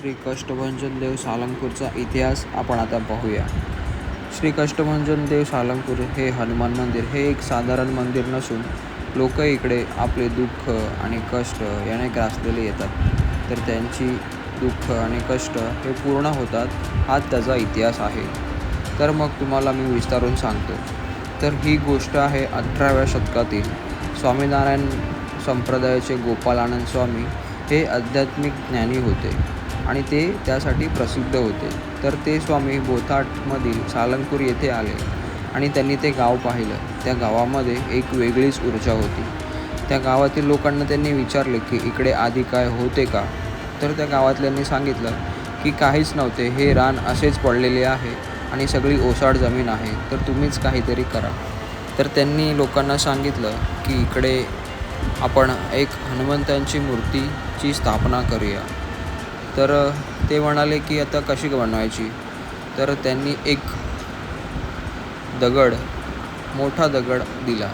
श्री कष्टभंजन देव सालंगपूरचा इतिहास आपण आता पाहूया. श्री कष्टभंजन देव सालंगपूर हे हनुमान मंदिर हे एक साधारण मंदिर नसून लोक इकडे आपले दुःख आणि कष्ट याने ग्रासलेले येतात. तर त्यांची दुःख आणि कष्ट हे पूर्ण होतात हाच त्याचा इतिहास आहे. तर मग तुम्हाला मी विस्तारून सांगतो. तर ही गोष्ट आहे अठराव्या शतकातील. स्वामीनारायण संप्रदायाचे गोपालानंद स्वामी हे आध्यात्मिक ज्ञानी होते. आणि ते त्यासाठी प्रसिद्ध होते. तर ते स्वामी बोथाटमधील सालंगपूर येथे आले आणि त्यांनी ते गाव पाहिलं. त्या गावामध्ये एक वेगळीच ऊर्जा होती. त्या गावातील लोकांना त्यांनी विचारले की इकडे आधी काय होते का? तर त्या गावातल्यांनी सांगितलं की काहीच नव्हते. हे रान असेच पडलेले आहे आणि सगळी ओसाड जमीन आहे. तर तुम्हीच काहीतरी करा. तर त्यांनी लोकांना सांगितलं की इकडे आपण एक हनुमंतांची मूर्तीची स्थापना करूया. तर ते म्हणाले की आता कशी बनवायची? तर त्यांनी एक दगड मोठा दगड दिला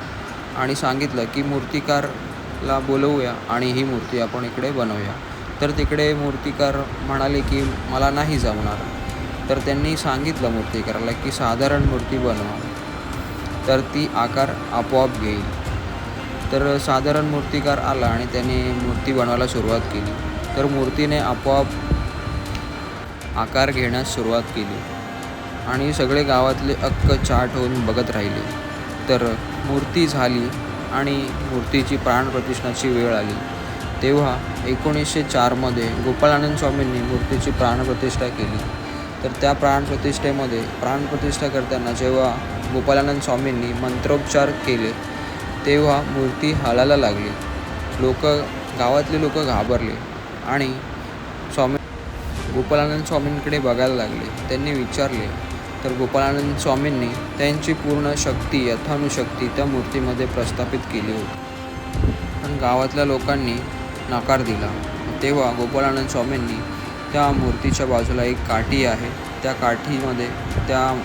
आणि सांगितलं की मूर्तिकारला बोलवूया आणि ही मूर्ती आपण इकडे बनवूया. तर तिकडे मूर्तिकार म्हणाले की मला नाही जमणार. तर त्यांनी सांगितलं मूर्तिकाराला की साधारण मूर्ती बनवा. तर ती आकार आपोआप घेईल. तर साधारण मूर्तिकार आला आणि त्याने मूर्ती बनवायला सुरुवात केली. तर मूर्तीने आपोआप आकार घेण्यास सुरुवात केली आणि सगळे गावातले अक्क चाट होऊन बघत राहिले. तर मूर्ती झाली आणि मूर्तीची प्राणप्रतिष्ठाची वेळ आली. तेव्हा एकोणीसशे चारमध्ये गोपाळानंद स्वामींनी मूर्तीची प्राणप्रतिष्ठा केली. तर त्या प्राणप्रतिष्ठेमध्ये प्राणप्रतिष्ठा करताना जेव्हा गोपालानंद स्वामींनी मंत्रोपचार केले तेव्हा मूर्ती हालायला लागली. लोक गावातले लोक घाबरले. आणि स्वामी गोपालानंद स्वामींकडे बघायला लागले. त्यांनी विचारले तर गोपालानंद स्वामींनी त्यांची पूर्ण शक्ती यथानुशक्ती त्या मूर्तीमध्ये प्रस्थापित केली होती. पण गावातल्या लोकांनी नकार दिला. तेव्हा गोपालानंद स्वामींनी त्या मूर्तीच्या बाजूला एक काठी आहे. त्या काठीमध्ये त्या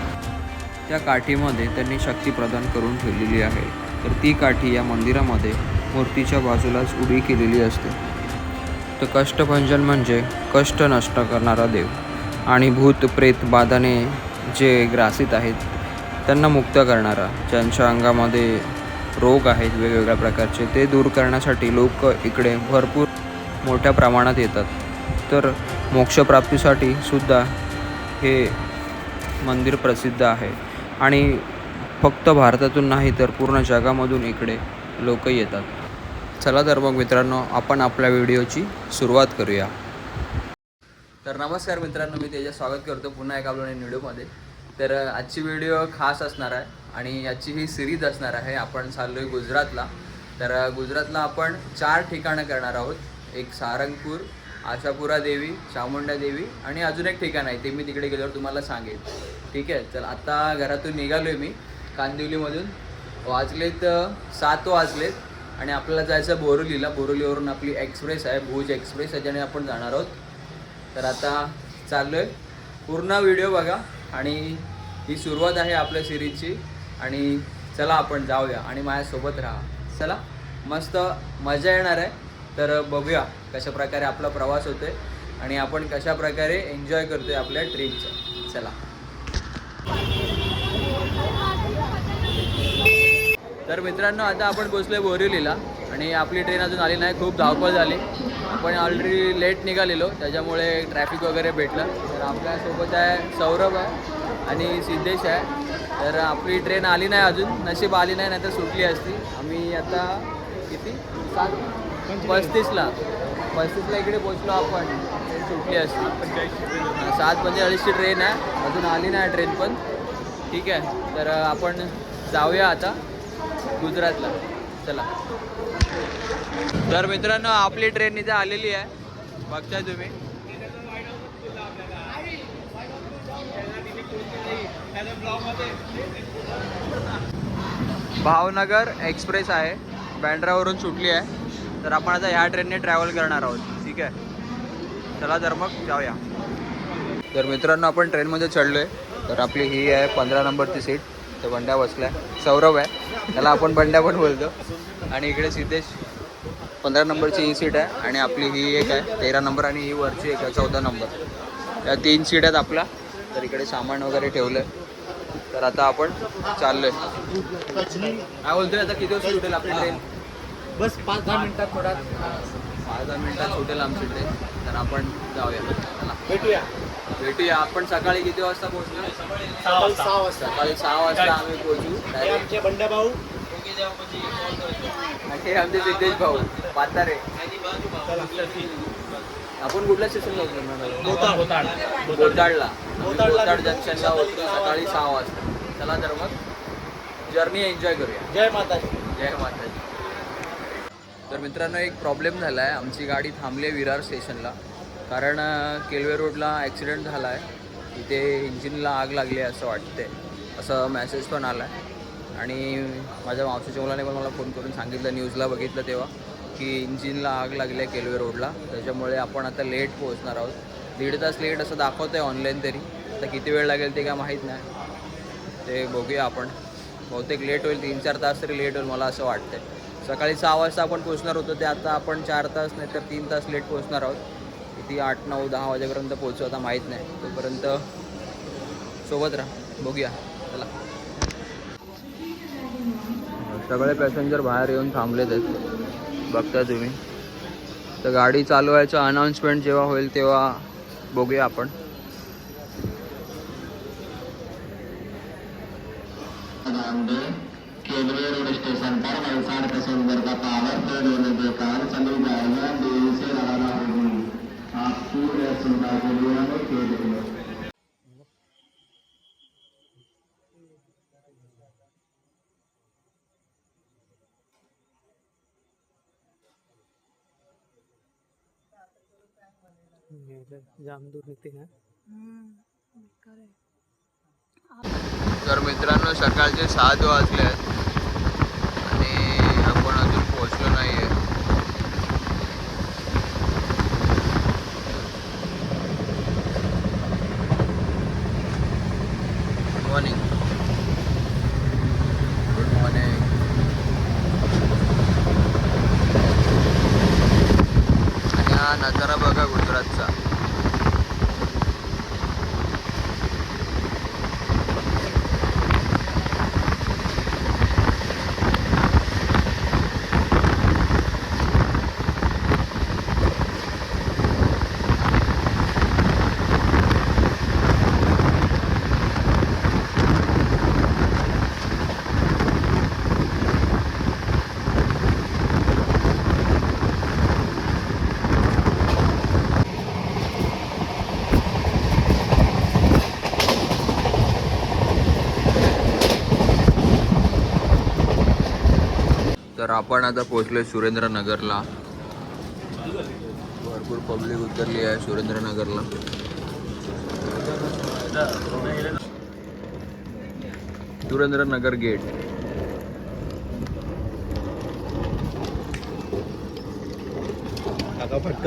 त्या काठीमध्ये त्यांनी शक्ती प्रदान करून ठेवलेली आहे. तर ती काठी या मंदिरामध्ये मूर्तीच्या बाजूलाच उभी केलेली असते. तर कष्टभंजन म्हणजे कष्ट नष्ट करणारा देव. आणि भूत प्रेत बाधाने जे ग्रासित आहेत त्यांना मुक्त करणारा ज्यांच्या अंगामध्ये रोग आहेत वेगवेगळ्या प्रकारचे ते दूर करण्यासाठी लोक इकडे भरपूर मोठ्या प्रमाणात येतात. तर मोक्षप्राप्तीसाठी सुद्धा हे मंदिर प्रसिद्ध आहे. आणि फक्त भारतातून नाही तर पूर्ण जगामधून इकडे लोक येतात. चला तर मग मित्रांनो आपण आपल्या व्हिडिओची सुरुवात करूया. तर नमस्कार मित्रांनो मी त्याच्या स्वागत करतो पुन्हा एका आपल्या व्हिडिओमध्ये. तर आजची व्हिडिओ खास असणार आहे आणि याची ही सिरीज असणार आहे. आपण चाललो आहे गुजरातला. तर गुजरातला आपण चार ठिकाणं करणार आहोत. एक सारंगपूर आशापुरा देवी चामुंडा देवी आणि अजून एक ठिकाण आहे ते मी तिकडे गेल्यावर तुम्हाला सांगेन. ठीक आहे? तर आता घरातून निघालो आहे मी कांदिवलीमधून. वाजलेत सात वाजलेत. आणि आपल्याला जायचं बोरोलीला. बोरोलीवरून आपली एक्सप्रेस आहे भुज एक्सप्रेस याच्याने आपण जाणार आहोत. तर आता चाललो आहे पूर्ण व्हिडिओ बघा आणि ही सुरुवात आहे आपल्या सिरीजची. आणि चला आपण जाऊया आणि माझ्यासोबत राहा. चला मस्त मजा येणार आहे. तर बघूया कशा प्रकारे आपला प्रवास होतो आहे आणि आपण कशा प्रकारे एन्जॉय आहे आपल्या ट्रिपचं चला. तर मित्रांनो आता आपण पोचलोय बोरिवलीला. आणि आपली ट्रेन अजून आली नाही खूप धावपळ झाली. आपण ऑलरेडी लेट निघालेलो त्याच्यामुळे ट्रॅफिक वगैरे भेटलं. तर आपल्यासोबत आहे सौरभ आहे आणि सिद्धेश आहे. तर आपली ट्रेन आली नाही अजून नशीब आली नाही नाही तर सुटली असती. आम्ही आता किती? सात? पस्तीसला. पस्तीसला इकडे पोचलो आपण सुटली असती. सात पंचेचाळीसची ट्रेन आहे. अजून आली नाही ट्रेन पण. ठीक आहे तर आपण जाऊया आता. गुजरातला. चला. तर मित्रांनो आपली ट्रेन इथे आलेली आहे. बघताय तुम्ही. भावनगर एक्सप्रेस आहे. बँड्रावरून सुटली आहे. तर आपण आता ह्या ट्रेनने ट्रॅव्हल करणार आहोत. ठीक आहे? चला तर मग जाऊया. तर मित्रांनो आपण ट्रेनमध्ये चढलो आहे तर आपली ही आहे पंधरा नंबरची सीट तर बंड्या बसलाय. सौरभ आहे. त्याला आपण बंड्या पण बोलतो. आणि इकडे सिद्धेश पंधरा नंबरची ही सीट आहे आणि आपली ही एक आहे. तेरा नंबर आणि ही वरची एक आहे. चौदा नंबर. या तीन सीट आहेत आपल्या. तर इकडे सामान वगैरे ठेवलं आहे तर आता आपण चाललोय. काय बोलतोय? आता किती वाजता सुटेल आपली ट्रेन बस पाच दहा मिनिटात थोडा. पाच दहा मिनिटात सुटेल आमची ट्रेन तर आपण जाऊया. भेटूया. भेटूया. आपण सकाळी किती वाजता पोहोचलो सहा वाजता. सकाळी सहा वाजता आम्ही पोहोचू. हे direct. आमचे बंडा भाऊ. आणि हे आमचे सिद्धेश भाऊ. पातारे आपण कुठल्या स्टेशनला. उतरणार बोताडला. बोताडला. बोताड जंक्शनला उतरू सकाळी सहा वाजता. चला तर मग जर्नी एन्जॉय करूया. जय माताजी. जय माताजी. तर मित्रांनो एक प्रॉब्लेम झाला आहे आमची गाडी थांबली आहे विरार स्टेशनला कारण केलवे रोडला ॲक्सिडेंट झाला आहे इथे इंजिनला आग लागली आहे असं वाटते असं मॅसेज पण आला आहे आणि माझ्या मावशीच्या मुलाने पण मला फोन करून सांगितलं न्यूजला बघितलं तेव्हा की इंजिनला आग लागली आहे केलवे रोडला. त्याच्यामुळे आपण आता लेट पोहोचणार आहोत. दीड तास लेट असं दाखवतं आहे ऑनलाईन तरी. आता किती वेळ लागेल ते काय माहीत नाही. ते बघूया आपण. बहुतेक लेट होईल तीन चार तास तरी लेट होईल मला असं वाटतंय. सकाळी सहा वाजता आपण पोहोचणार होतो ते आता आपण चार तास नाही तर तीन तास लेट पोहोचणार आहोत. किती आठ नऊ दहा वाजेपर्यंत पोहोचू आता माहीत नाही. तोपर्यंत सोबत राहा. बघूया. चला. सगळे पॅसेंजर बाहेर येऊन थांबलेत आहेत. बघता तुम्ही. तर गाडी चालवायचं अनाऊन्समेंट जेव्हा होईल तेव्हा बघूया आपण. यह सुविधा तर मित्रांनो सकाळचे सात वाजले आहेत आणि आपण अजून पोहोचलो नाही आहे गुड मॉर्निंग गुड मॉर्निंग आणि हा नजारा बघा गुजरातचा तर आपण आता पोहोचलोय सुरेंद्रनगरला. भरपूर पब्लिक उतरली आहे सुरेंद्रनगरला. सुरेंद्रनगर गेट काका फट्ट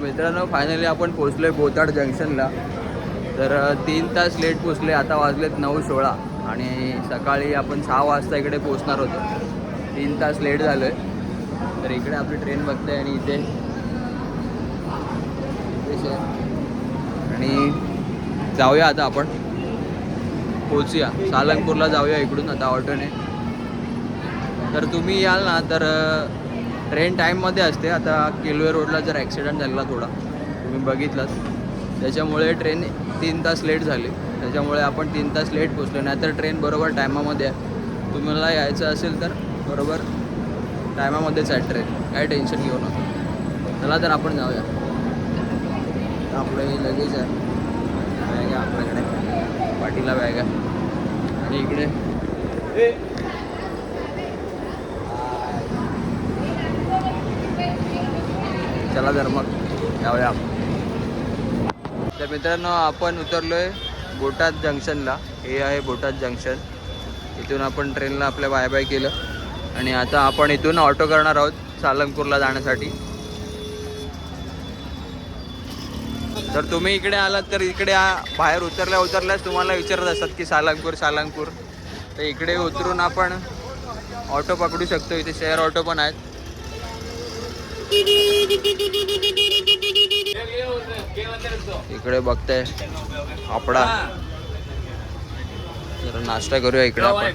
मित्रांनो फायनली आपण पोचलोय बोताड जंक्शनला. तर तीन तास लेट पोचले आता वाजलेत नऊ सोळा आणि सकाळी आपण सहा वाजता इकडे पोचणार होतो. तीन तास लेट झालो आहे तर इकडे आपली ट्रेन बघते आणि इथे आहे. आणि जाऊया आता आपण. पोचूया सालंगपूरला जाऊया इकडून आता ऑटोने. तर तुम्ही याल ना तर ट्रेन टाईममध्ये असते. आता केलवे रोडला जर ॲक्सिडंट झाला थोडा तुम्ही बघितलात त्याच्यामुळे ट्रेन तीन तास लेट झाली. त्याच्यामुळे आपण तीन तास लेट पोचलो नाहीतर ट्रेन बरोबर टायमामध्ये आहे. तुम्हाला यायचं असेल तर बरोबर टायमामध्येच आहे ट्रेन काही टेन्शन घेऊ नका. चला तर आपण जाऊया. आपलं हे लगेच आहे. बॅग आहे आपल्याकडे. पाठीला बॅग आहे. आणि इकडे. चला जर मग जाऊया तर मित्रांनो आपण उतरलोय बोटाद जंक्शनला. हे आहे बोटाद जंक्शन. इथून आपण ट्रेनला आपल्या बाय बाय केलं. आणि आता आपण इथून ऑटो करणार आहोत सालंगपूरला जाण्यासाठी. तर तुम्ही इकडे आलात तर इकडे बाहेर उतरल्या उतरल्याच तुम्हाला विचारत असतात की सालंगपूर सालंगपूर. तर इकडे उतरून आपण ऑटो पकडू शकतो. इथे शेअर ऑटो पण आहेत. इकडे बघताय आपडा जरा नाश्ता करूया इकडे आपण.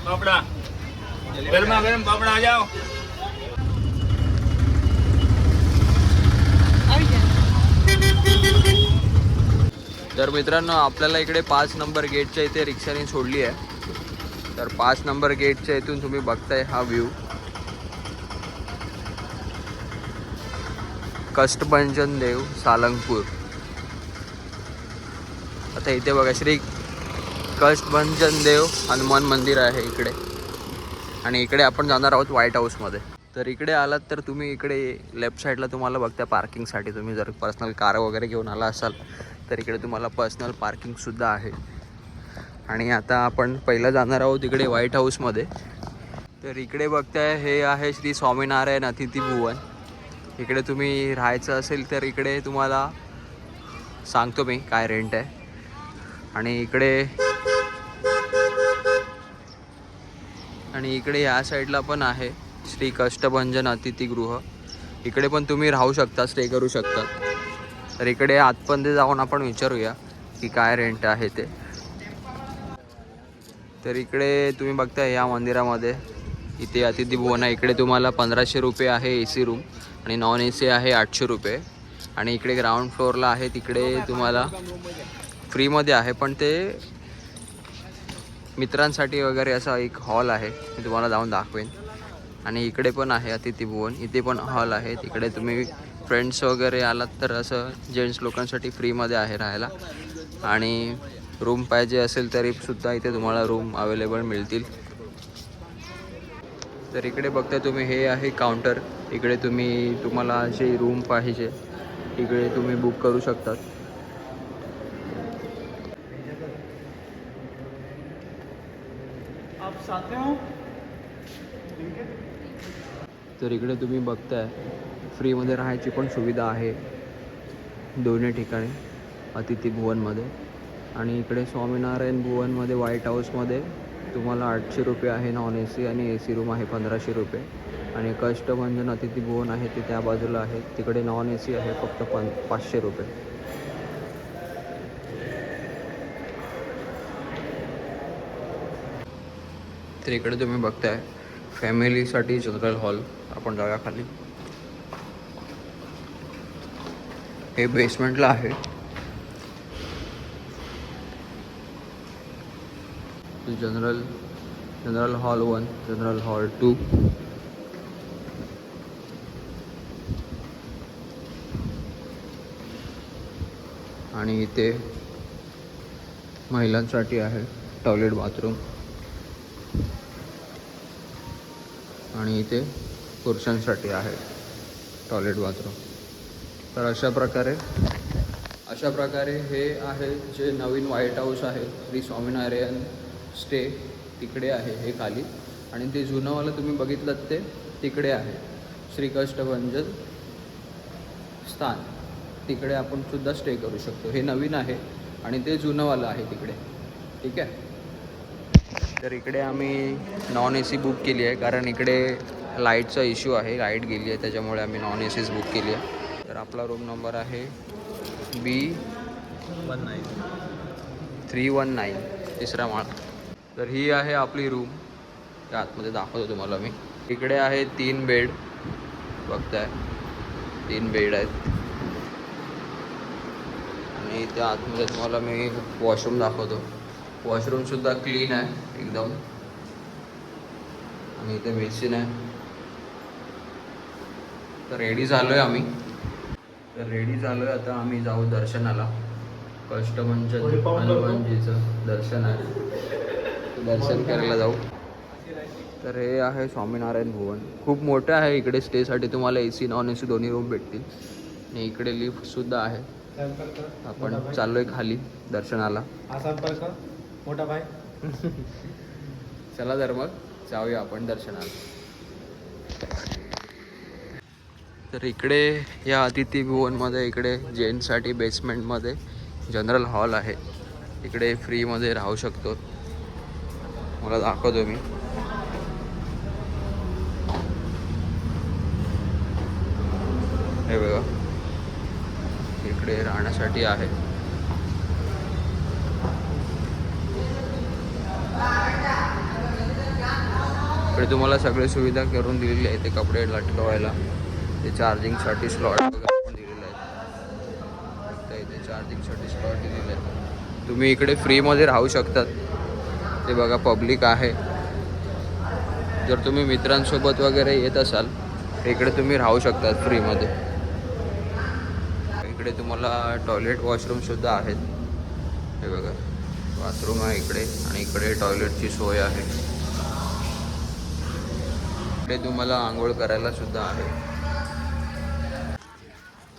तर मित्रांनो आपल्याला इकडे पाच नंबर गेटच्या इथे रिक्षाने सोडली आहे. तर पाच नंबर गेटच्या इथून तुम्ही बघताय हा व्ह्यू. कष्टभंजन देव सालंगपूर. आता इथे बघा श्री कष्टभंजन देव हनुमान मंदिर आहे इकडे. आणि इकडे आपण जाणार आहोत व्हाईट हाऊसमध्ये तर इकडे आलात तर तुम्ही इकडे लेफ्ट साईडला तुम्हाला बघता पार्किंगसाठी तुम्ही जर पर्सनल कार वगैरे घेऊन आला असाल तर इकडे तुम्हाला पर्सनल पार्किंगसुद्धा आहे. आणि आता आपण पहिलं जाणार आहोत इकडे व्हाईट हाऊसमध्ये तर इकडे बघताय हे आहे श्री स्वामीनारायण अतिथी भुवन. इकडे तुम्ही राहायचं असेल तर इकडे तुम्हाला सांगतो मी काय रेंट आहे. आणि इकडे आणि इकडे या साईडला पण आहे श्री कष्टभंजन अतिथीगृह. इकडे पण तुम्ही राहू शकता स्टे करू शकता. तर इकडे आतपर्यंत जाऊन आपण विचारूया की काय रेंट आहे ते. तर इकडे तुम्ही बघताय या मंदिरामध्ये. इथे अतिथी भुवन आहे. इकडे तुम्हाला पंधराशे रुपये आहे ए सी रूम आणि नॉन ए सी आहे आठशे रुपये. आणि इकडे ग्राउंड फ्लोअरला आहे तिकडे तुम्हाला फ्रीमध्ये आहे पण ते मित्रांसाठी वगैरे असा एक हॉल आहे मी तुम्हाला जाऊन दाखवेन. आणि इकडे पण आहे अतिथी भुवन इथे पण हॉल आहे. तिकडे तुम्ही फ्रेंड्स वगैरे आलात तर असं जेंट्स लोकांसाठी फ्रीमध्ये आहे राहायला. आणि रूम पाहिजे असेल तरी सुद्धा इथे तुम्हाला रूम अवेलेबल मिळतील. तर इकडे बघता तुम्ही हे आहे काउंटर इकडे तुम्ही तुम्हाला जे रूम पाहिजे. इकडे तुम्ही बुक करू शकतात. हो? तर इकडे तुम्ही बघताय फ्रीमध्ये राहायची पण सुविधा आहे. दोन्ही ठिकाणी अतिथी भुवनमध्ये. आणि इकडे स्वामीनारायण भुवनमध्ये व्हाईट हाऊसमध्ये तुम्हाला आठशे रुपये आहे नॉन ए सी आणि ए सी रूम आहे पंधराशे रुपये. आणि कष्टभंजन म्हणजे अतिथी भुवन आहे ते त्या बाजूला आहे. तिकडे नॉन ए सी आहे फक्त पण पाचशे रुपये. तर इकडे तुम्ही बघताय फॅमिलीसाठी जनरल हॉल. आपण जाऊया खाली. हे बेसमेंटला आहे. General general hall one general hall two आणि इथे महिलांसाठी आहे टॉयलेट बाथरूम. आणि इथे पुरुषांसाठी आहे टॉयलेट बाथरूम. तर अशा प्रकारे अशा प्रकारे हे आहे जे नवीन व्हाईट हाऊस आहे. श्री स्वामीनारायण स्टे तिकडे आहे हे खाली. आणि ते जुनंवालं तुम्ही बघितलं ते तिकडे आहे. श्रीकष्टभंजन स्थान. तिकडे आपण सुद्धा स्टे करू शकतो. हे नवीन आहे आणि ते जुनंवालं आहे तिकडे. ठीक आहे? तर इकडे आम्ही नॉन ए सी बुक केली आहे. कारण इकडे लाईटचा इश्यू आहे. लाइट गेली आहे. त्याच्यामुळे आम्ही नॉन ए सीच बुक केली आहे. तर आपला रूम नंबर आहे B one nine three one nine तिसरा माळ. तर ही आहे आपली रूम त्या आतमध्ये दाखवतो तुम्हाला मी. इकडे आहे तीन बेड बघताय. तीन बेड आहेत. आणि त्या आतमध्ये तुम्हाला मी वॉशरूम दाखवतो. वॉशरूमसुद्धा क्लीन आहे एकदम. आणि इथे बेसिन आहे. तर रेडी झालो आहे आम्ही. तर रेडी झालो आहे आता आम्ही जाऊ दर्शनाला. करतो. हनुमानजीचं दर्शन आहे. दर्शन करायला जाऊ. तर हे आहे स्वामीनारायण भुवन. खूप मोठं आहे इकडे स्टेसाठी तुम्हाला A C non A C दोन्ही रूम भेटतील. आणि इकडे लिफ्टसुद्धा आहे. आपण चाललो आहे खाली दर्शनाला. मोठा भाई. चला तर मग जाऊया आपण दर्शनाला. तर इकडे या अतिथी भुवनमध्ये इकडे जेंट्ससाठी बेसमेंटमध्ये जनरल हॉल आहे. इकडे फ्रीमध्ये राहू शकतो. मला दाखवतो मी. हे बघा. इकडे राहण्यासाठी आहे. इकडे तुम्हाला सगळे सुविधा करून दिलेली आहे ते कपडे लटकवायला. ते चार्जिंगसाठी स्लॉट वगैरे पण दिलेलं आहे इथे चार्जिंगसाठी स्लॉट दिलेले आहे तुम्ही इकडे फ्रीमध्ये राहू शकतात. ते बघा पब्लिक आहे. जर तुम्ही मित्रांसोबत वगैरे येत असाल इकडे तुम्ही राहू शकतात फ्रीमध्ये इकडे तुम्हाला टॉयलेट वॉशरूमसुद्धा आहेत. हे बघा बाथरूम आहे इकडे आणि इकडे टॉयलेटची सोय आहे. इकडे तुम्हाला आंघोळ करायला सुद्धा आहे.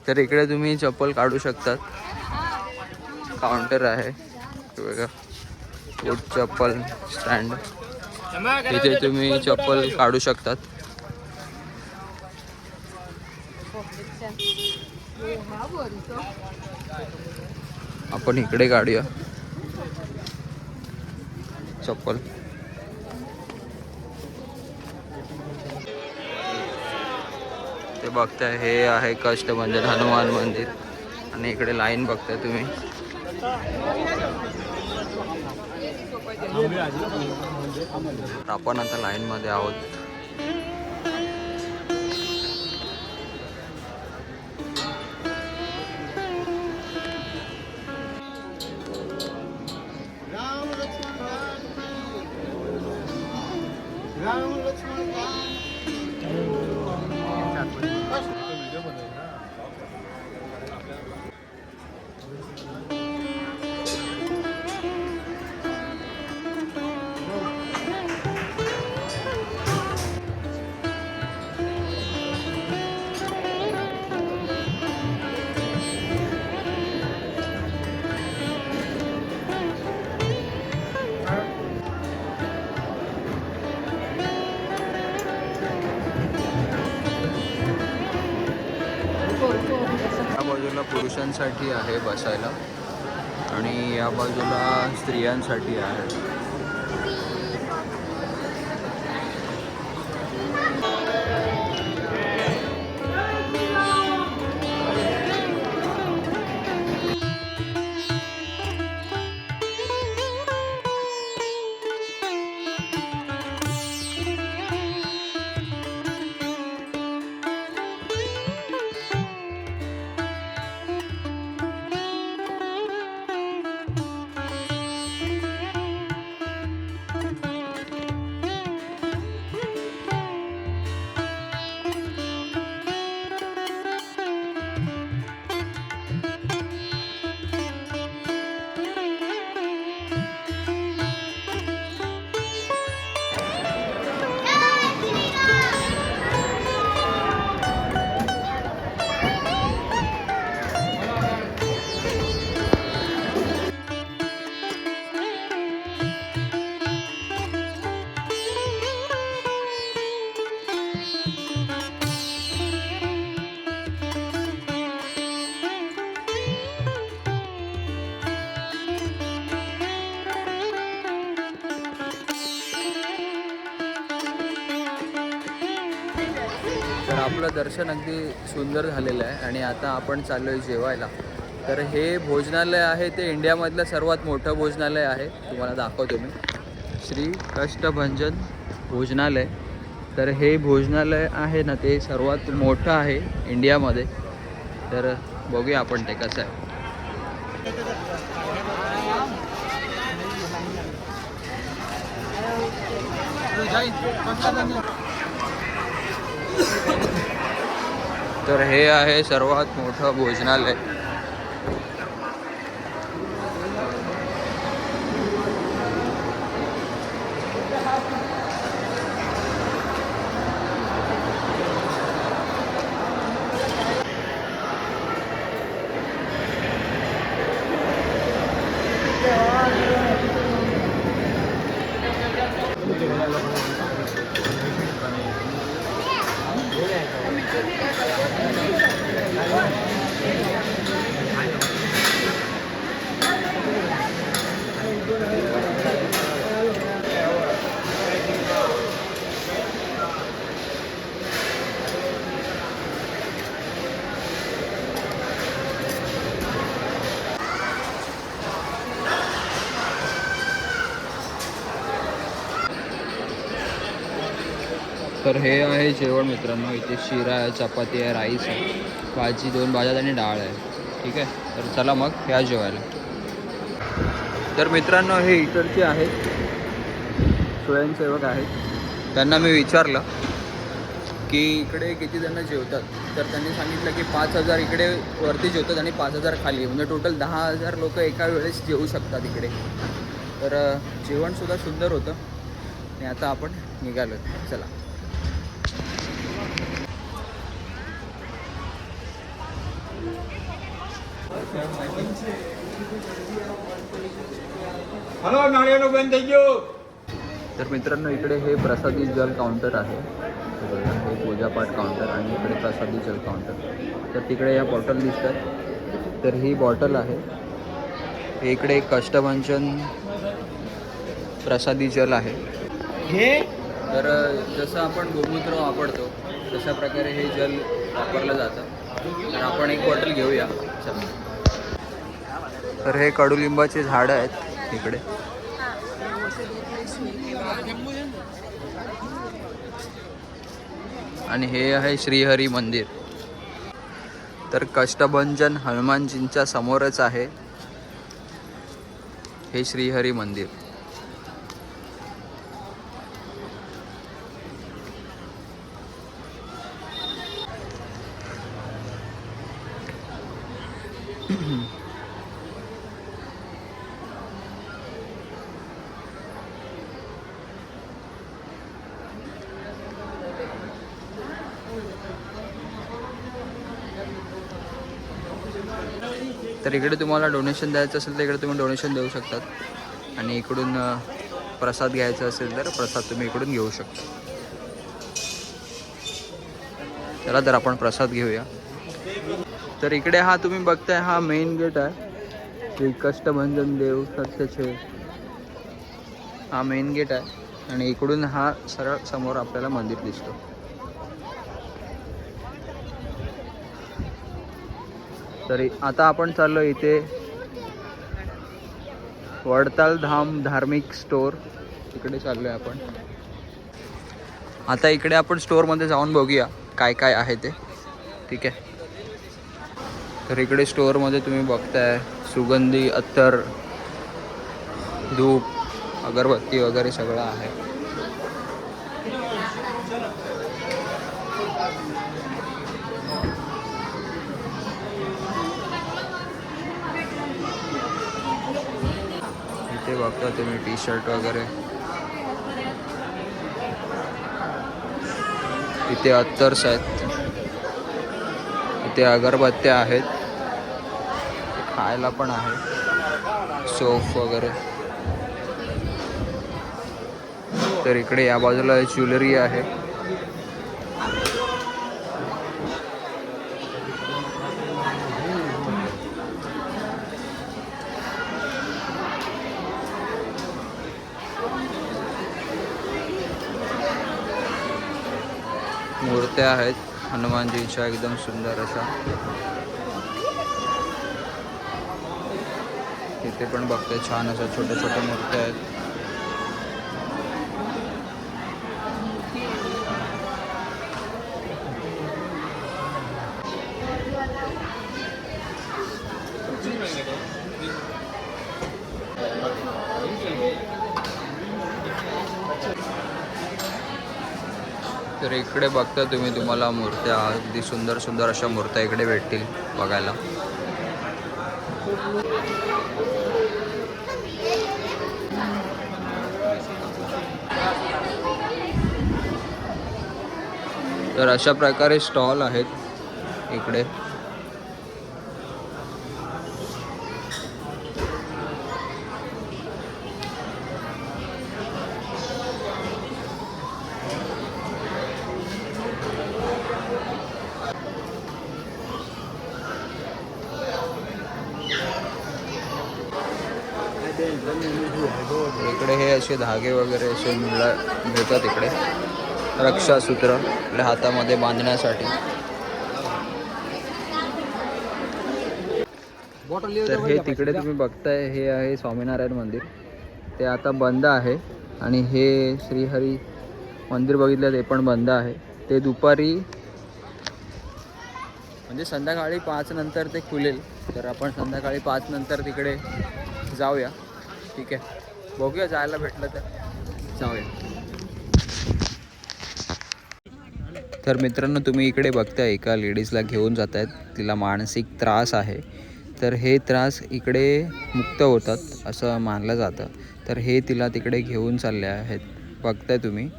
तर इकडे तुम्ही चप्पल काढू शकतात. काउंटर आहे. हे बघा फूट चप्पल स्टँड इथे तुम्ही चप्पल काढू शकतात. आपण इकडे काढूया चप्पल. ते बघताय हे आहे कष्ट मंदिर हनुमान मंदिर. आणि इकडे लाईन बघताय तुम्ही. आपण आता लाईन मध्ये आहोत या पुरुषांसाठी आहे बसायला. आणि या बाजूला स्त्रियांसाठी आहे. आपलं दर्शन अगदी सुंदर झालेलं आहे आणि आता आपण चाललो आहे जेवायला. तर हे भोजनालय आहे ते इंडियामधलं सर्वात मोठं भोजनालय आहे. तुम्हाला दाखवतो मी. श्री कष्टभंजन भोजनालय. तर हे भोजनालय आहे ना ते सर्वात मोठं आहे इंडियामध्ये. तर बघूया आपण ते कसं आहे. तर हे आहे सर्वात मोठं भोजनालय. तर हे आहे जेवण मित्रांनो. इथे शिरा आहे चपाती आहे राईस आहे. भाजी दोन भाज्यात आणि डाळ आहे. ठीक आहे? तर चला मग ह्या जेवायला. तर मित्रांनो हे इकडचे आहेत. स्वयंसेवक आहेत. त्यांना मी विचारलं की इकडे किती जण जेवतात? तर त्यांनी सांगितलं की पाच हजार इकडे वरती जेवतात आणि पाच हजार खाली. म्हणजे टोटल दहा हजार लोक एका वेळेस जेवू शकतात इकडे. तर जेवणसुद्धा सुंदर होतं. आणि आता आपण निघालो चला. हॅलो बंद तर मित्रांनो इकडे हे प्रसादी जल काउंटर आहे. हे पूजापाठ काउंटर आणि इकडे प्रसादी जल काउंटर तर तिकडे या बॉटल दिसतात. तर ही बॉटल आहे. हे इकडे कष्टवंचन प्रसादी जल आहे. हे? तर जसं आपण गोमूत्र वापरतो तशा प्रकारे हे जल वापरलं जातं. तर आपण एक बॉटल घेऊया. तर हे कडुलिंबाचे झाडं आहेत इकडे. आणि हे आहे श्रीहरी मंदिर. तर कष्टभंजन हनुमानजींच्या समोरच आहे हे श्रीहरी मंदिर. तर इकडे तुम्हाला डोनेशन द्यायचं असेल तर इकडे तुम्ही डोनेशन देऊ शकतात. आणि इकडून प्रसाद घ्यायचा असेल तर प्रसाद तुम्ही इकडून घेऊ शकता. चला तर आपण प्रसाद घेऊया. तर इकडे हा तुम्ही बघताय हा मेन गेट आहे. श्री कष्टभंजन देव सत्यचे. हा मेन गेट आहे. आणि इकडून हा सरळ समोर आपल्याला मंदिर दिसतो. तरी आता आपण चाललो इथे वडताल धाम धार्मिक स्टोर. इकडे चाललो आहे आपण. आता इकडे आपण स्टोअरमध्ये जाऊन बघूया काय काय आहे ते. ठीक आहे. तर इकडे स्टोअरमध्ये तुम्ही बघताय सुगंधी अत्तर धूप अगरबत्ती वगैरे सगळं आहे. इथे बघता तुम्ही टी शर्ट वगैरे. इथे अत्तर्स आहेत. इथे अगरबत्त्या आहेत. खायला पण आहे. सोफ वगैरे. तर इकडे या बाजूला ज्वेलरी आहे. मूर्त्या आहेत. हनुमानजीच्या एकदम सुंदर अशा. इथे पण बघते छान अशा छोट्या छोट्या मूर्त्या आहेत तर इकडे बघता तुम्ही तुम्हाला मूर्त्या अगदी सुंदर सुंदर अशा मूर्त्या इकडे भेटतील बघायला. तर अशा प्रकारे स्टॉल आहेत इकडे इकडे हे असे धागे वगैरे असे मिळा मिळतात इकडे. रक्षासूत्र आपल्या हातामध्ये बांधण्यासाठी. तर हे तिकडे तुम्ही बघताय हे आहे स्वामीनारायण मंदिर. ते आता बंद आहे आणि हे श्रीहरी मंदिर बघितलं ते पण बंद आहे. ते दुपारी म्हणजे संध्याकाळी पाच नंतर ते खुलेल. तर आपण संध्याकाळी पाच नंतर तिकडे जाऊया. ठीक आहे. बघूया जायला भेटलं तर. जाऊया. तर मित्रांनो तुम्ही इकडे बघताय एका लेडीजला घेऊन जात आहेत तिला मानसिक त्रास आहे. तर हे त्रास इकडे मुक्त होतात असं मानलं जातं. तर हे तिला तिकडे घेऊन चालले आहेत. बघताय तुम्ही.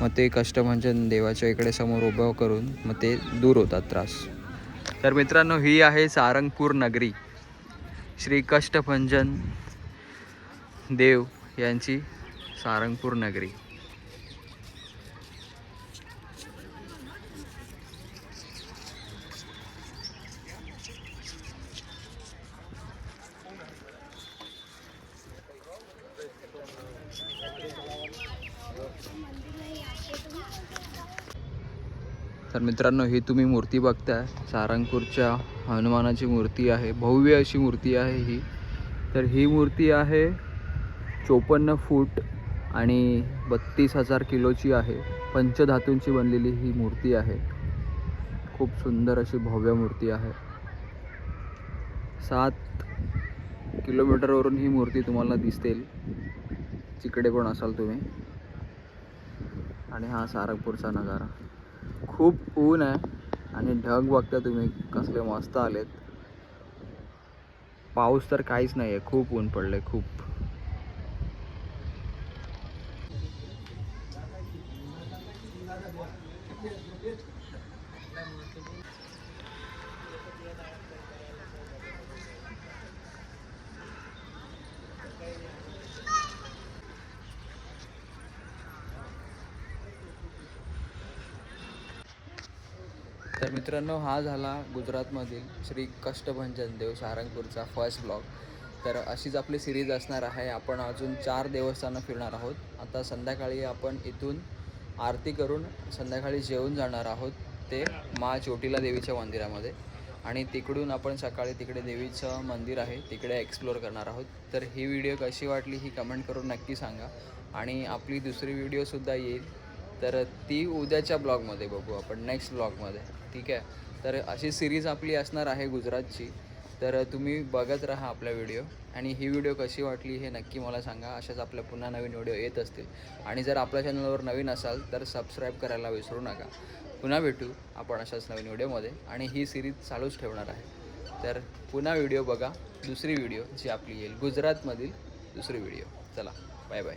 मग ते कष्टभंजन देवाच्या इकडे समोर उभं करून मग ते दूर होतात त्रास. तर मित्रांनो ही आहे सारंगपूर नगरी. श्री कष्टभंजन देव यांची सारंगपूर नगरी. तर मित्रांनो ही तुम्ही मूर्ती बघताय. सारंगपूरच्या हनुमानाची मूर्ती आहे. भव्य अशी मूर्ती आहे ही. तर ही मूर्ती आहे चोपन्न फूट आणि बत्तीस हजार किलोची आहे. पंचधातूंची बनलेली ही मूर्ती आहे. खूप सुंदर अशी भव्य मूर्ती आहे. सात किलोमीटरवरून ही मूर्ती तुम्हाला दिसतील जिकडे पण असाल तुम्ही. आणि हा सारंगपूरचा नजारा खूप ऊन आहे आणि ढग बघता तुम्ही कसले मस्त आलेत. पाऊस तर काहीच नाही आहे खूप ऊन पडले खूप. मित्रांनो हा झाला गुजरातमधील श्री कष्टभंजन देव सारंगपूरचा फर्स्ट ब्लॉग तर अशीच आपली सिरीज असणार आहे. आपण अजून चार देवस्थानं फिरणार आहोत. आता संध्याकाळी आपण इथून आरती करून संध्याकाळी जेवून जाणार आहोत. ते मा चोटीला देवीच्या मंदिरामध्ये. आणि तिकडून आपण सकाळी तिकडे देवीचं मंदिर आहे तिकडे एक्सप्लोअर करणार आहोत. तर ही व्हिडिओ कशी वाटली ही कमेंट करून नक्की सांगा. आणि आपली दुसरी व्हिडिओसुद्धा येईल. तर ती उद्याच्या ब्लॉगमध्ये बघू आपण नेक्स्ट ब्लॉगमध्ये ठीक आहे. तर अशी सिरीज आपली असणार आहे गुजरातची. तर तुम्ही बघत राहा आपला व्हिडिओ. आणि ही व्हिडिओ कशी वाटली हे नक्की मला सांगा. अशाच आपल्या पुन्हा नवीन व्हिडिओ येत असतील. आणि जर आपल्या चॅनलवर नवीन असाल तर सबस्क्राईब करायला विसरू नका. पुन्हा भेटू आपण अशाच नवीन व्हिडिओमध्ये. आणि ही सिरीज चालूच ठेवणार आहे. तर पुन्हा व्हिडिओ बघा. दुसरी व्हिडिओ जी आपली येईल. गुजरातमधील दुसरी व्हिडिओ. चला बाय बाय.